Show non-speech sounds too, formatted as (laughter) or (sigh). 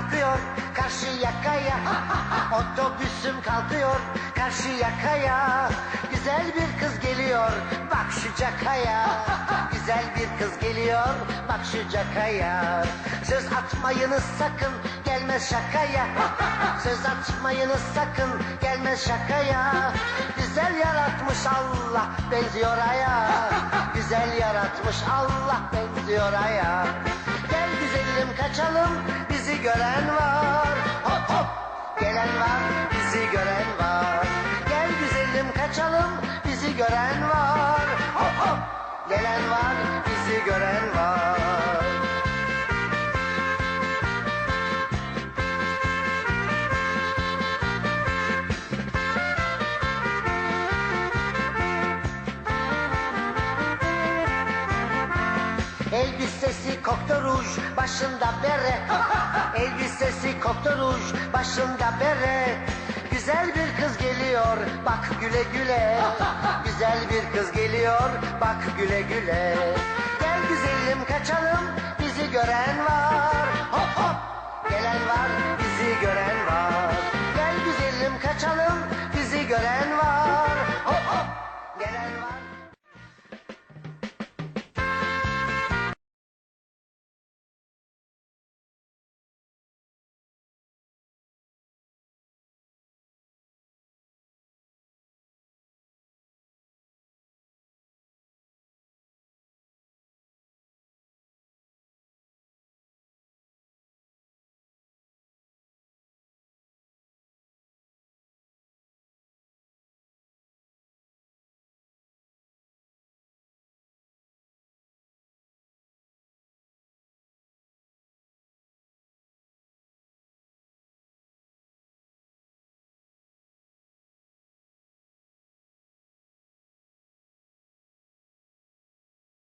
Kalkıyor karşı yakaya. (laughs) Otobüsüm kalkıyor karşı yakaya. Güzel bir kız geliyor bak şu cakaya. Güzel bir kız geliyor bak şu cakaya. Söz atmayınız sakın gelmez şakaya. (laughs) Söz atmayınız sakın gelmez şakaya. Güzel yaratmış Allah benziyor aya. Güzel yaratmış Allah benziyor aya. Gel güzelim kaçalım bizi gören var. Hop hop. Gelen var bizi gören var. Gel güzelim kaçalım bizi gören var. Hop hop. Gelen var bizi gören var Elbisesi koptu ruj başında beret. (laughs) Elbisesi koptu ruj başında beret. Güzel bir kız geliyor bak güle güle. (laughs) Güzel bir kız geliyor bak güle güle. Gel güzelim kaçalım bizi gören var. Hop hop. Gelen var bizi gören var. Gel güzelim kaçalım bizi gören var. Hop hop. Gelen var.